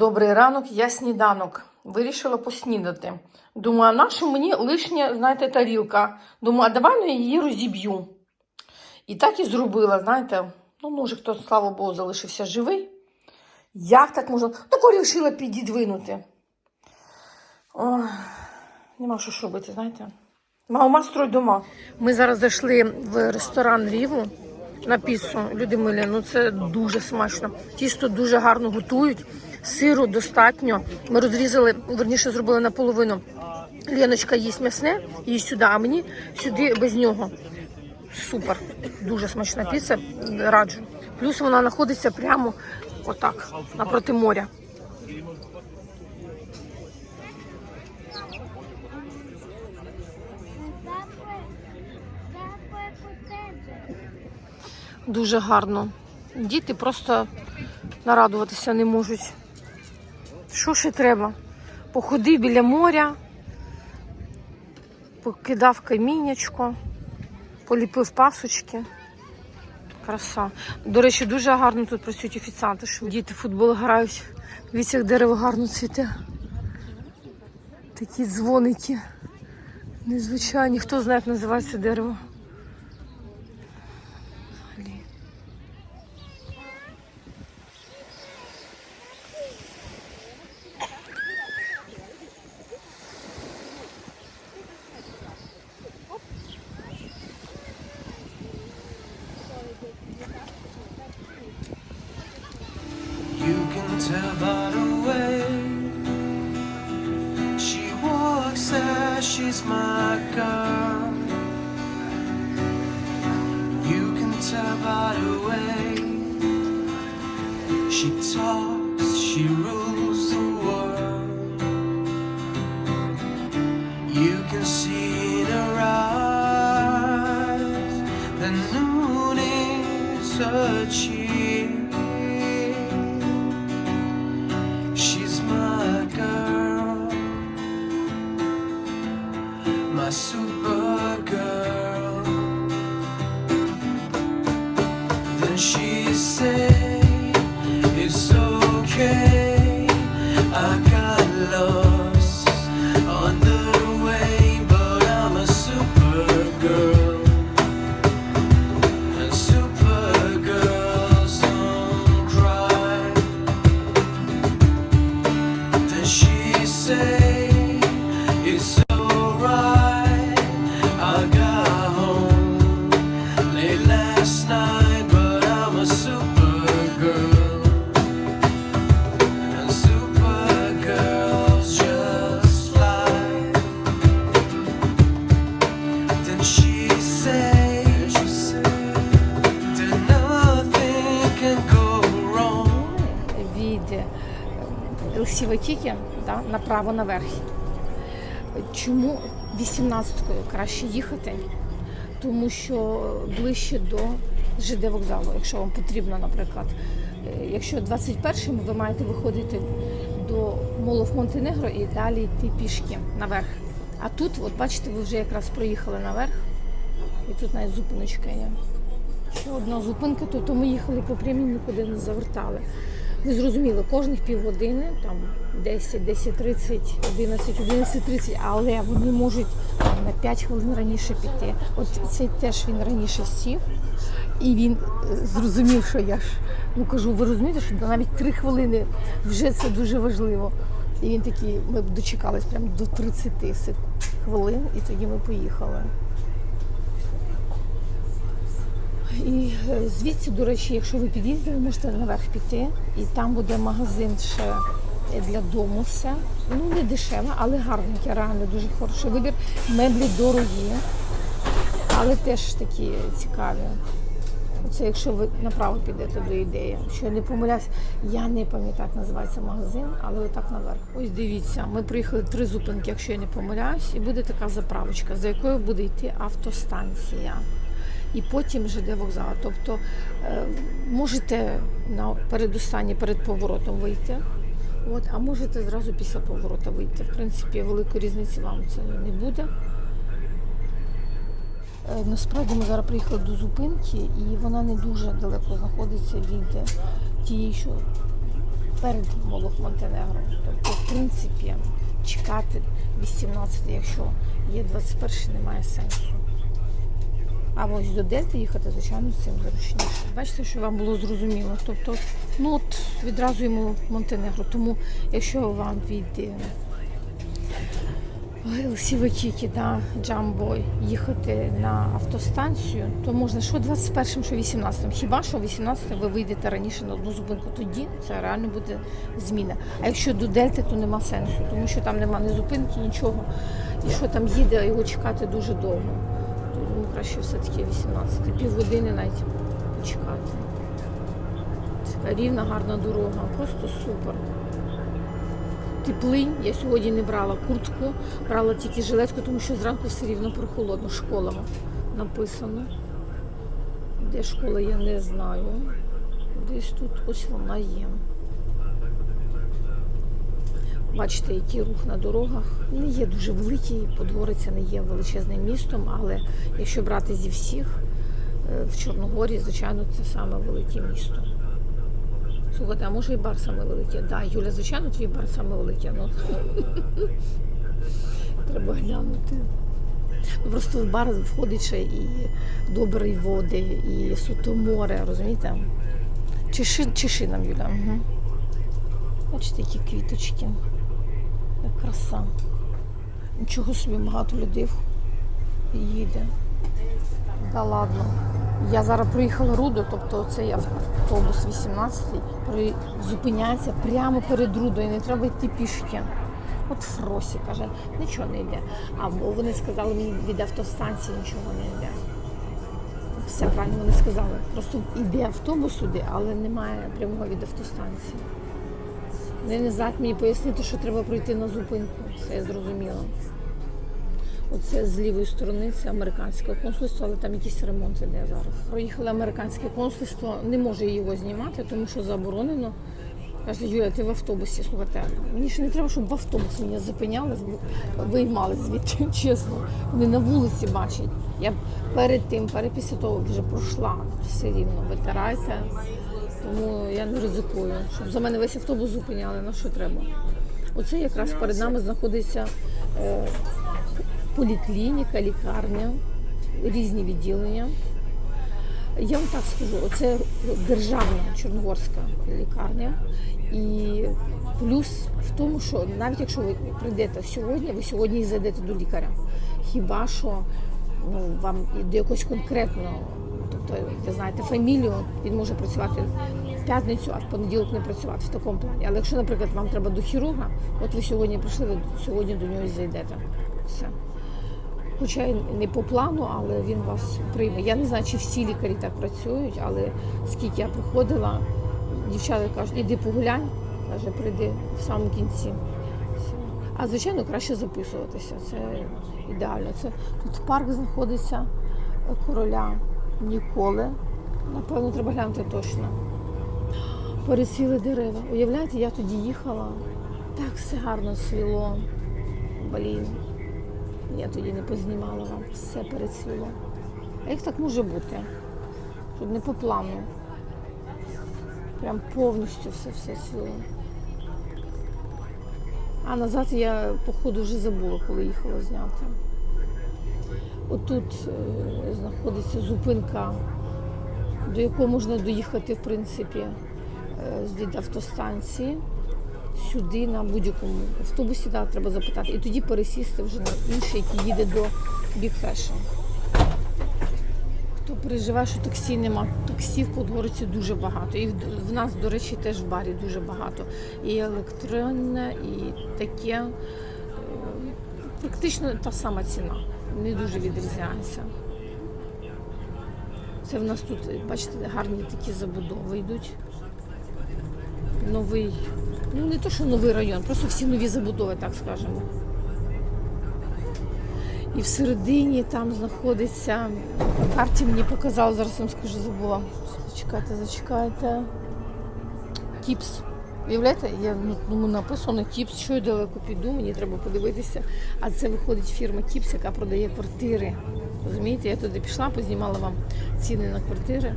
Добрий ранок, я сніданок. Вирішила поснідати. Думаю, а наша мені лишня, знаєте, тарілка. Думаю, а давай я її розіб'ю. І так і зробила, знаєте. Ну, може, хто, слава Богу, залишився живий. Як так можна? Так вирішила підідвинути. Ой, нема що ж робити, знаєте. Мама строй дома. Ми зараз зайшли в ресторан Ріву на піцу. Люди милі, ну це дуже смачно. Тісто дуже гарно готують, сиру достатньо. Ми розрізали, верніше зробили наполовину. Леночка їсть м'ясне, їсть сюди, а мені сюди без нього. Супер, дуже смачна піца, раджу. Плюс вона знаходиться прямо отак, напроти моря. Дуже гарно. Діти просто нарадуватися не можуть. Що ще треба? Походив біля моря, покидав каміннячко, поліпив пасочки. Краса. До речі, дуже гарно тут працюють офіціанти, що діти футбол грають. Дивіться, дерево гарно цвіте. Такі дзвоники. Незвичайні. Хто знає, як називається дерево? She talks, she rules the world. You can see in her eyes that noon is achieved. It's okay. I Елсівотіки да, направо наверх. Чому 18-кою краще їхати? Тому що ближче до ЖД вокзалу, якщо вам потрібно, наприклад. Е, Якщо 21-м ви маєте виходити до Молов Монтенегро і далі йти пішки наверх. А тут, от бачите, ви вже якраз проїхали наверх, і тут навіть зупиночка є. Ще одна зупинка, тобто ми їхали по прямій, нікуди не завертали. Ви зрозуміли, кожних півгодини, там 10, 10.30, 11, 11.30, але вони можуть на 5 хвилин раніше піти. От цей теж він раніше сів, і він е, зрозумів, що я ж ну кажу, ви розумієте, що навіть 3 хвилини вже це дуже важливо. І він такий, ми дочекались прямо до 30 сек- хвилин, і тоді ми поїхали. І е, звідси, до речі, якщо ви під'їздите, ви можете наверх піти, і там буде магазин ще е, для дому все. Ну, не дешево, але гарненьке, реально дуже хороший вибір. Меблі дорогі, але теж такі цікаві. Це якщо ви направо підете до ідеї. Що я не помиляюсь, я не пам'ятаю, як називається магазин, але отак наверх. Ось дивіться, ми приїхали три зупинки, якщо я не помиляюсь, і буде така заправочка, за якою буде йти автостанція. І потім ЖД вокзал. Тобто е, можете на передостанній перед поворотом вийти. От, а можете зразу після поворота вийти. В принципі, великої різниці вам це не буде. Е, Насправді ми зараз приїхали до зупинки, і вона не дуже далеко знаходиться від тієї, що перед Молох Монтенегро. Тобто, в принципі, чекати 18, якщо є 21, немає сенсу. А ось до Дельти їхати, звичайно, з цим зручніше. Бачите, що вам було зрозуміло. Тобто, ну от відразу йому Монтенегро. Тому, якщо вам від е, Сівотіки да, Джамбо їхати на автостанцію, то можна що 21-м, що 18-м. Хіба що 18-м ви вийдете раніше на одну зупинку, тоді це реально буде зміна. А якщо до Дельти, то нема сенсу, тому що там нема ні зупинки, нічого. І що там їде, його чекати дуже довго. Краще все-таки 18 півгодини навіть почекати. Така рівна, гарна дорога, просто супер. Теплинь. Я сьогодні не брала куртку, брала тільки жилетку, тому що зранку все рівно прохолодно. Школа написано. Де школа, я не знаю. Десь тут ось вона є. Бачите, який рух на дорогах. Не є дуже великий, Подгориця не є величезним містом, але якщо брати зі всіх, е, в Чорногорі, звичайно, це саме велике місто. Слухайте, а може і бар саме великий? Да, Юля, звичайно, твій бар саме великий. Ну, треба глянути. Ну, просто в бар входить ще і добрі води, і суто море, розумієте? Чеши, чеши нам, Юля. Угу. Бачите, які квіточки. Краса. Нічого собі багато людей їде. Та ладно. Я зараз проїхала Руду, тобто цей автобус 18-й при- зупиняється прямо перед Рудою, не треба йти пішки. От Фросі каже, нічого не йде. Або вони сказали мені від автостанції нічого не йде. Все правильно вони сказали. Просто йде автобус сюди, але немає прямого від автостанції. Вони не знають мені пояснити, що треба пройти на зупинку. Все я зрозуміла. Оце з лівої сторони це американське консульство, але там якийсь ремонт іде зараз. Проїхали американське консульство, не може його знімати, тому що заборонено. Каже, Юля, ти в автобусі, слухайте, мені ж не треба, щоб в автобус мене зупиняли, виймали звідти, чесно. Вони на вулиці бачать. Я перед тим, перед після того вже пройшла все рівно, витирайте. Тому я не ризикую, щоб за мене весь автобус зупиняли, на що треба. Оце якраз перед нами знаходиться е, поліклініка, лікарня, різні відділення. Я вам так скажу, це державна чорногорська лікарня. І плюс в тому, що навіть якщо ви прийдете сьогодні, ви сьогодні і зайдете до лікаря. Хіба що ну, вам до якогось конкретного, тобто, ви знаєте, фамілію, він може працювати в п'ятницю, а в понеділок не працювати в такому плані. Але якщо, наприклад, вам треба до хірурга, от ви сьогодні прийшли, ви сьогодні до нього зайдете. Все. Хоча не по плану, але він вас прийме. Я не знаю, чи всі лікарі так працюють, але скільки я приходила, дівчата кажуть, іди погуляй, каже, прийди в самому кінці. А звичайно, краще записуватися. Це ідеально. Це тут парк знаходиться короля Ніколи. Напевно, треба глянути точно. Пересвіли дерева. Уявляєте, я тоді їхала, так все гарно свіло. Блін. Я тоді не познімала вам, все перецвіло. А як так може бути? Щоб не по плану. Прям повністю все все цвіло. А назад я, походу, вже забула, коли їхала зняти. Отут е, знаходиться зупинка, до якої можна доїхати, в принципі, е, від автостанції сюди на будь-якому автобусі, да, треба запитати. І тоді пересісти вже на інший, який їде до Fashion. Хто переживає, що таксі нема. Таксі в Подгориці дуже багато. І в, нас, до речі, теж в барі дуже багато. І електронне, і таке. Е, Практично та сама ціна. Не дуже відрізняється. Це в нас тут, бачите, гарні такі забудови йдуть. Новий, ну не то, що новий район, просто всі нові забудови, так скажемо. І всередині там знаходиться, на карті мені показали, зараз вам скажу, забула. Зачекайте, зачекайте. Кіпс. Уявляєте, я ну, написано Кіпс, що я далеко піду, мені треба подивитися. А це виходить фірма Кіпс, яка продає квартири. Розумієте, я туди пішла, познімала вам ціни на квартири.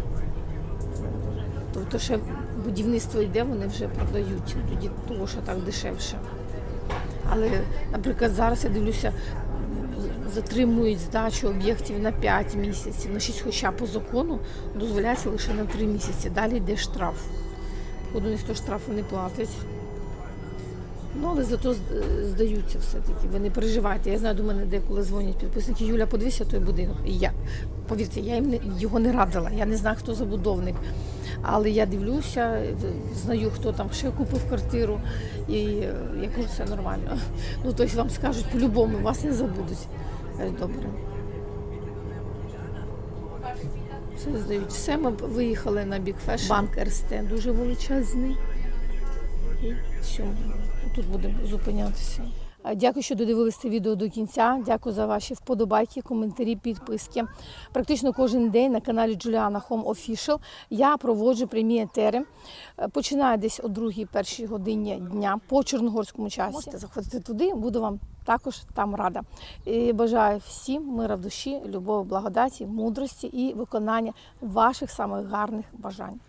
Тобто ще будівництво йде, вони вже продають. Тоді того, що так дешевше. Але, наприклад, зараз я дивлюся, затримують здачу об'єктів на 5 місяців, на 6, хоча по закону дозволяється лише на 3 місяці. Далі йде штраф. Походу, ніхто штрафу не платить. Ну, але зато здаються все-таки. Ви не переживайте. Я знаю, до мене деколи дзвонять підписники. Юля, подивися той будинок. І я, повірте, я їм не, його не радила. Я не знаю, хто забудовник. Але я дивлюся, знаю, хто там ще купив квартиру, і е, я кажу, все нормально. Ну, тобто вам скажуть, по-любому вас не забудуть. Кажу, Добре. Все здають. Все, ми виїхали на Big Fashion. Банк РСТ дуже величезний. І все, тут будемо зупинятися. Дякую, що додивилися це відео до кінця. Дякую за ваші вподобайки, коментарі, підписки. Практично кожен день на каналі Juliana Home Official я проводжу прямі етери. Е, Починаю десь о 2-1 годині дня по чорногорському часі. Можете заходити туди, буду вам також там рада. І бажаю всім мира в душі, любові, благодаті, мудрості і виконання ваших самих гарних бажань.